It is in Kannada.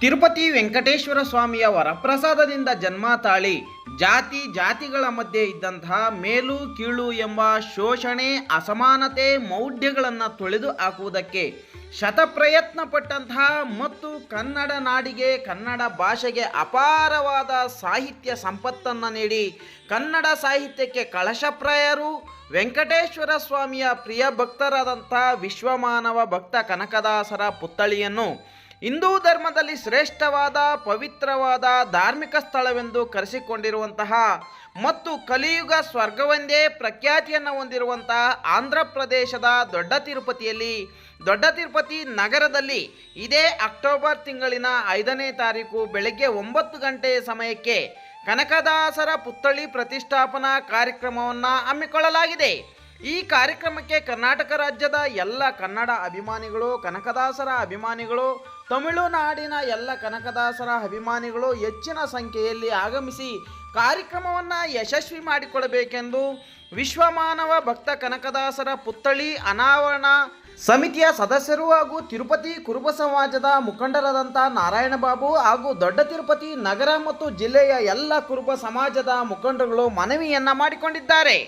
ತಿರುಪತಿ ವೆಂಕಟೇಶ್ವರ ಸ್ವಾಮಿಯ ವರಪ್ರಸಾದದಿಂದ ಜನ್ಮ ತಾಳಿ ಜಾತಿ ಜಾತಿಗಳ ಮಧ್ಯೆ ಇದ್ದಂತಹ ಮೇಲು ಕೀಳು ಎಂಬ ಶೋಷಣೆ, ಅಸಮಾನತೆ, ಮೌಢ್ಯಗಳನ್ನು ತೊಳೆದು ಹಾಕುವುದಕ್ಕೆ ಶತಪ್ರಯತ್ನ ಪಟ್ಟಂತಹ ಮತ್ತು ಕನ್ನಡ ನಾಡಿಗೆ, ಕನ್ನಡ ಭಾಷೆಗೆ ಅಪಾರವಾದ ಸಾಹಿತ್ಯ ಸಂಪತ್ತನ್ನು ನೀಡಿ ಕನ್ನಡ ಸಾಹಿತ್ಯಕ್ಕೆ ಕಳಶಪ್ರಾಯರು, ವೆಂಕಟೇಶ್ವರ ಸ್ವಾಮಿಯ ಪ್ರಿಯ ಭಕ್ತರಾದಂಥ ವಿಶ್ವಮಾನವ ಭಕ್ತ ಕನಕದಾಸರ ಪುತ್ಥಳಿಯನ್ನು ಹಿಂದೂ ಧರ್ಮದಲ್ಲಿ ಶ್ರೇಷ್ಠವಾದ, ಪವಿತ್ರವಾದ, ಧಾರ್ಮಿಕ ಸ್ಥಳವೆಂದು ಕರೆಸಿಕೊಂಡಿರುವಂತಹ ಮತ್ತು ಕಲಿಯುಗ ಸ್ವರ್ಗವೆಂದೇ ಪ್ರಖ್ಯಾತಿಯನ್ನು ಹೊಂದಿರುವಂತಹ ಆಂಧ್ರ ಪ್ರದೇಶದ ದೊಡ್ಡ ತಿರುಪತಿಯಲ್ಲಿ, ದೊಡ್ಡ ತಿರುಪತಿ ನಗರದಲ್ಲಿ ಇದೇ ಅಕ್ಟೋಬರ್ ತಿಂಗಳಿನ ಐದನೇ ತಾರೀಕು ಬೆಳಗ್ಗೆ ಒಂಬತ್ತು ಗಂಟೆ ಸಮಯಕ್ಕೆ ಕನಕದಾಸರ ಪುತ್ಥಳಿ ಪ್ರತಿಷ್ಠಾಪನಾ ಕಾರ್ಯಕ್ರಮವನ್ನು ಹಮ್ಮಿಕೊಳ್ಳಲಾಗಿದೆ. ಈ ಕಾರ್ಯಕ್ರಮಕ್ಕೆ ಕರ್ನಾಟಕ ರಾಜ್ಯದ ಎಲ್ಲ ಕನ್ನಡ ಅಭಿಮಾನಿಗಳು, ಕನಕದಾಸರ ಅಭಿಮಾನಿಗಳು, ತಮಿಳುನಾಡಿನ ಎಲ್ಲ ಕನಕದಾಸರ ಅಭಿಮಾನಿಗಳು ಹೆಚ್ಚಿನ ಸಂಖ್ಯೆಯಲ್ಲಿ ಆಗಮಿಸಿ ಕಾರ್ಯಕ್ರಮವನ್ನು ಯಶಸ್ವಿ ಮಾಡಿಕೊಳ್ಳಬೇಕೆಂದು ವಿಶ್ವಮಾನವ ಭಕ್ತ ಕನಕದಾಸರ ಪುತ್ಥಳಿ ಅನಾವರಣ ಸಮಿತಿಯ ಸದಸ್ಯರು ಹಾಗೂ ತಿರುಪತಿ ಕುರುಬ ಸಮಾಜದ ಮುಖಂಡರಾದಂಥ ನಾರಾಯಣ ಬಾಬು ಹಾಗೂ ದೊಡ್ಡ ತಿರುಪತಿ ನಗರ ಮತ್ತು ಜಿಲ್ಲೆಯ ಎಲ್ಲ ಕುರುಬ ಸಮಾಜದ ಮುಖಂಡರುಗಳು ಮನವಿಯನ್ನ ಮಾಡಿಕೊಂಡಿದ್ದಾರೆ.